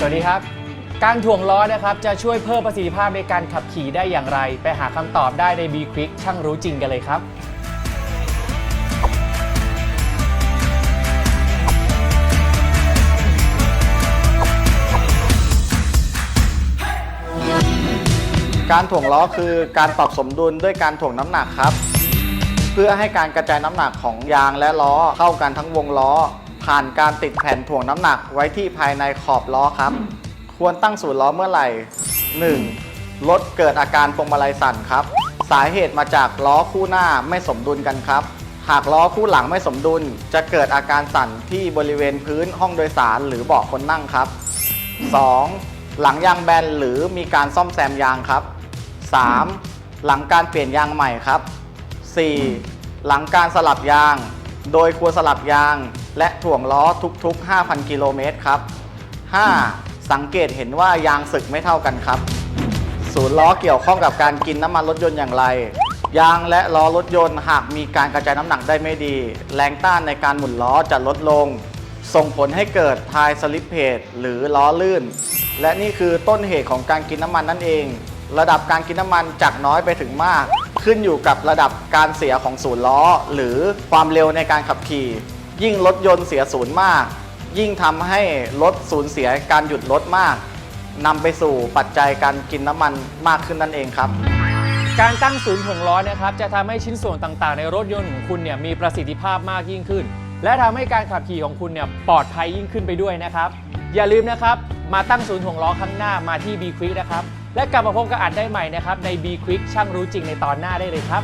สวัสดีครับ การถ่วงล้อนะครับจะช่วยเพิ่มประสิทธิภาพในการขับขี่ได้อย่างไร ไปหาคำตอบได้ใน B Quick ช่างรู้จริงกันเลยครับ การถ่วงล้อคือการปรับสมดุลด้วยการถ่วงน้ำหนักครับ เพื่อให้การกระจายน้ำหนักของยางและล้อเข้ากันทั้งวงล้อ ผ่านการติดแผ่นถ่วงน้ำหนักไว้ที่ภายในขอบล้อครับ ควรตั้งศูนย์ล้อเมื่อไหร่ 1. รถเกิดอาการพวงมาลัยสั่นครับ สาเหตุมาจากล้อคู่หน้าไม่สมดุลกันครับ หากล้อคู่หลังไม่สมดุล จะเกิดอาการสั่นที่บริเวณพื้นห้องโดยสารหรือเบาะคนนั่งครับ 2. หลังยางแบนหรือมีการซ่อมแซมยางครับ 3. หลังการเปลี่ยนยางใหม่ครับ 4. หลังการสลับยาง โดยควรสลับยางและถ่วงล้อทุก ๆ 5,000 กิโลเมตรครับ 5. สังเกตเห็นว่ายางสึกไม่เท่ากันครับ ศูนย์ล้อเกี่ยวข้องกับการกินน้ำมันรถยนต์อย่างไร ยางและล้อรถยนต์หากมีการกระจายน้ำหนักได้ไม่ดี แรงต้านในการหมุนล้อจะลดลง ส่งผลให้เกิดทายสลิปเพจหรือล้อลื่น และนี่คือต้นเหตุของการกินน้ำมันนั่นเอง ระดับการกินน้ำมันจากน้อยไปถึงมาก ขึ้นอยู่กับระดับการเสียของศูนย์ล้อ หรือความเร็วในการขับขี่ ยิ่งรถยนต์เสียศูนย์มาก ยิ่งทำให้รถสูญเสียการหยุดรถมากนำไปสู่ปัจจัยการกินน้ำมันมากขึ้นนั่นเองครับ การตั้งศูนย์ถ่วงล้อนะครับจะทำให้ชิ้นส่วนต่างๆ ในรถยนต์ของคุณเนี่ยมีประสิทธิภาพมากยิ่งขึ้น และทำให้การขับขี่ของคุณเนี่ยปลอดภัยยิ่งขึ้นไปด้วยนะครับ อย่าลืมนะครับ มาตั้งศูนย์ถ่วงล้อข้างหน้ามาที่ B Quick นะครับ และกลับมาพบกับอัดได้ใหม่นะครับใน B Quick ช่างรู้จริงในตอนหน้าได้เลยครับ